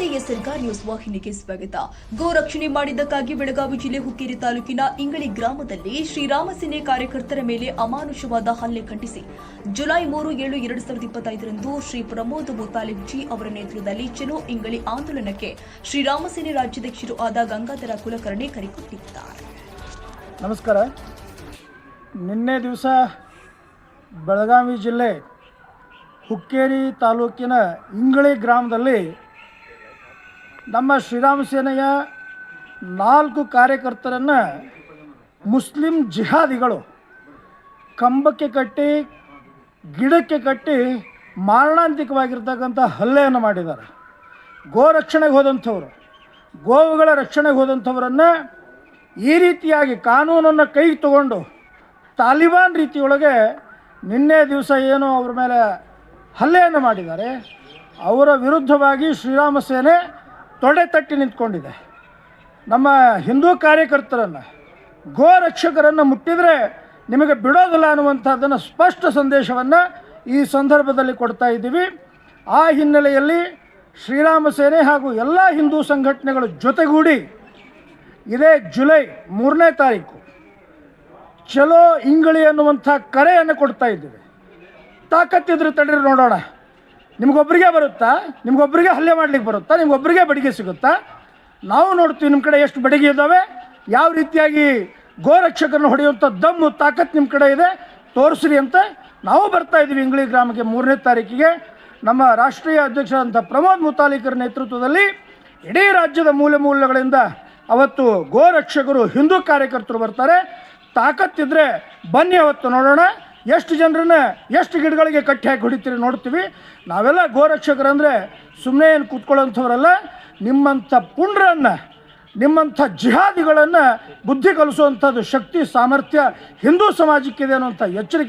ಸರ್ಕಾರಿ ನ್ಯೂಸ್ ವಾಹಿನಿಗೆ ಸ್ವಾಗತ. ಗೋ ರಕ್ಷಣೆ ಮಾಡಿದ್ದಕ್ಕಾಗಿ ಬೆಳಗಾವಿ ಜಿಲ್ಲೆ ಹುಕ್ಕೇರಿ ತಾಲೂಕಿನ ಇಂಗಳಿ ಗ್ರಾಮದಲ್ಲಿ ಶ್ರೀರಾಮ ಸೇನೆ ಕಾರ್ಯಕರ್ತರ ಮೇಲೆ ಅಮಾನುಷವಾದ ಹಲ್ಲೆ ಖಂಡಿಸಿ. ಜುಲೈ ಮೂರು, ಏಳು, ಎರಡು ಸಾವಿರದ ಇಪ್ಪತ್ತೈದರಂದು ಶ್ರೀ ಪ್ರಮೋದ್ ಮುತಾಲಿಬ್ಜಿ ಅವರ ನೇತೃತ್ವದಲ್ಲಿ ಚಲೋ ಇಂಗಳಿ ಆಂದೋಲನಕ್ಕೆ ಶ್ರೀರಾಮ ಸೇನೆ ರಾಜ್ಯಾಧ್ಯಕ್ಷರು ಆದ ಗಂಗಾಧರ ಕುಲಕರ್ಣಿ ಕರೆ ಕೊಟ್ಟಿದ್ದಾರೆ. ನಮಸ್ಕಾರ. ನಿನ್ನೆ ದಿವಸ ಬೆಳಗಾವಿ ಜಿಲ್ಲೆ ಹುಕ್ಕೇರಿ ತಾಲೂಕಿನ ಇಂಗಳಿ ಗ್ರಾಮದಲ್ಲಿ ನಮ್ಮ ಶ್ರೀರಾಮ ಸೇನೆಯ ನಾಲ್ಕು ಕಾರ್ಯಕರ್ತರನ್ನು ಮುಸ್ಲಿಂ ಜಿಹಾದಿಗಳು ಕಂಬಕ್ಕೆ ಕಟ್ಟಿ, ಗಿಡಕ್ಕೆ ಕಟ್ಟಿ ಮಾರಣಾಂತಿಕವಾಗಿರ್ತಕ್ಕಂಥ ಹಲ್ಲೆಯನ್ನು ಮಾಡಿದ್ದಾರೆ. ಗೋ ರಕ್ಷಣೆಗೆ ಹೋದಂಥವ್ರು, ಗೋವುಗಳ ರಕ್ಷಣೆಗೆ ಹೋದಂಥವರನ್ನು ಈ ರೀತಿಯಾಗಿ ಕಾನೂನನ್ನು ಕೈಗೆ ತಗೊಂಡು ತಾಲಿಬಾನ್ ರೀತಿಯೊಳಗೆ ನಿನ್ನೆ ದಿವಸ ಏನು ಅವ್ರ ಮೇಲೆ ಹಲ್ಲೆಯನ್ನು ಮಾಡಿದ್ದಾರೆ. ಅವರ ವಿರುದ್ಧವಾಗಿ ಶ್ರೀರಾಮ ಸೇನೆ ತೊಡೆ ತಟ್ಟಿ ನಿಂತ್ಕೊಂಡಿದೆ. ನಮ್ಮ ಹಿಂದೂ ಕಾರ್ಯಕರ್ತರನ್ನು ಗೋ ರಕ್ಷಕರನ್ನು ಮುಟ್ಟಿದರೆ ನಿಮಗೆ ಬಿಡೋದಿಲ್ಲ ಅನ್ನುವಂಥದ್ದನ್ನು ಸ್ಪಷ್ಟ ಸಂದೇಶವನ್ನು ಈ ಸಂದರ್ಭದಲ್ಲಿ ಕೊಡ್ತಾ ಇದ್ದೀವಿ. ಆ ಹಿನ್ನೆಲೆಯಲ್ಲಿ ಶ್ರೀರಾಮ ಸೇನೆ ಹಾಗೂ ಎಲ್ಲ ಹಿಂದೂ ಸಂಘಟನೆಗಳು ಜೊತೆಗೂಡಿ ಇದೇ ಜುಲೈ ಮೂರನೇ ತಾರೀಕು ಚಲೋ ಇಂಗಳಿ ಅನ್ನುವಂಥ ಕರೆಯನ್ನು ಕೊಡ್ತಾ ಇದ್ದೀವಿ. ತಾಕತ್ತಿದ್ರೆ ತಡೀರಿ ನೋಡೋಣ. ನಿಮ್ಗೊಬ್ಬರಿಗೆ ಬರುತ್ತಾ? ನಿಮ್ಗೊಬ್ಬರಿಗೆ ಹಲ್ಲೆ ಮಾಡ್ಲಿಕ್ಕೆ ಬರುತ್ತಾ? ನಿಮ್ಗೊಬ್ಬರಿಗೆ ಬಡಿಗೆ ಸಿಗುತ್ತಾ? ನಾವು ನೋಡ್ತೀವಿ ನಿಮ್ಮ ಕಡೆ ಎಷ್ಟು ಬಡಿಗೆ ಇದ್ದಾವೆ ಯಾವ ರೀತಿಯಾಗಿ ಗೋರಕ್ಷಕರನ್ನು ಹೊಡೆಯುವಂಥ ದಮ್ಮು ತಾಕತ್ತು ನಿಮ್ಮ ಕಡೆ ಇದೆ. ತೋರಿಸ್ರಿ ಅಂತ ನಾವು ಬರ್ತಾ ಇದ್ದೀವಿ ಇಂಗ್ಳಿ ಗ್ರಾಮಕ್ಕೆ ಮೂರನೇ ತಾರೀಕಿಗೆ. ನಮ್ಮ ರಾಷ್ಟ್ರೀಯ ಅಧ್ಯಕ್ಷರಾದಂಥ ಪ್ರಮೋದ್ ಮುತಾಲಿಕರ ನೇತೃತ್ವದಲ್ಲಿ ಇಡೀ ರಾಜ್ಯದ ಮೂಲೆ ಮೂಲಗಳಿಂದ ಅವತ್ತು ಗೋರಕ್ಷಕರು, ಹಿಂದೂ ಕಾರ್ಯಕರ್ತರು ಬರ್ತಾರೆ. ತಾಕತ್ತಿದ್ರೆ ಬನ್ನಿ ಅವತ್ತು ನೋಡೋಣ. ಎಷ್ಟು ಜನರನ್ನ ಎಷ್ಟು ಗಿಡಗಳಿಗೆ ಕಟ್ಟಿ ಹಾಕಿ ಹೊಡಿತೀರಿ ನೋಡ್ತೀವಿ. ನಾವೆಲ್ಲ ಗೋರಕ್ಷಕರಂದರೆ ಸುಮ್ಮನೆ ಏನು ಕೂತ್ಕೊಳ್ಳೋಂಥವ್ರಲ್ಲ, ನಿಮ್ಮಂಥ ಪುಂಡ್ರನ್ನು, ನಿಮ್ಮಂಥ ಜಿಹಾದಿಗಳನ್ನು ಬುದ್ಧಿ ಕಲಿಸುವಂಥದ್ದು ಶಕ್ತಿ, ಸಾಮರ್ಥ್ಯ ಹಿಂದೂ ಸಮಾಜಕ್ಕಿದೆ ಅನ್ನುವಂಥ ಎಚ್ಚರಿಕೆ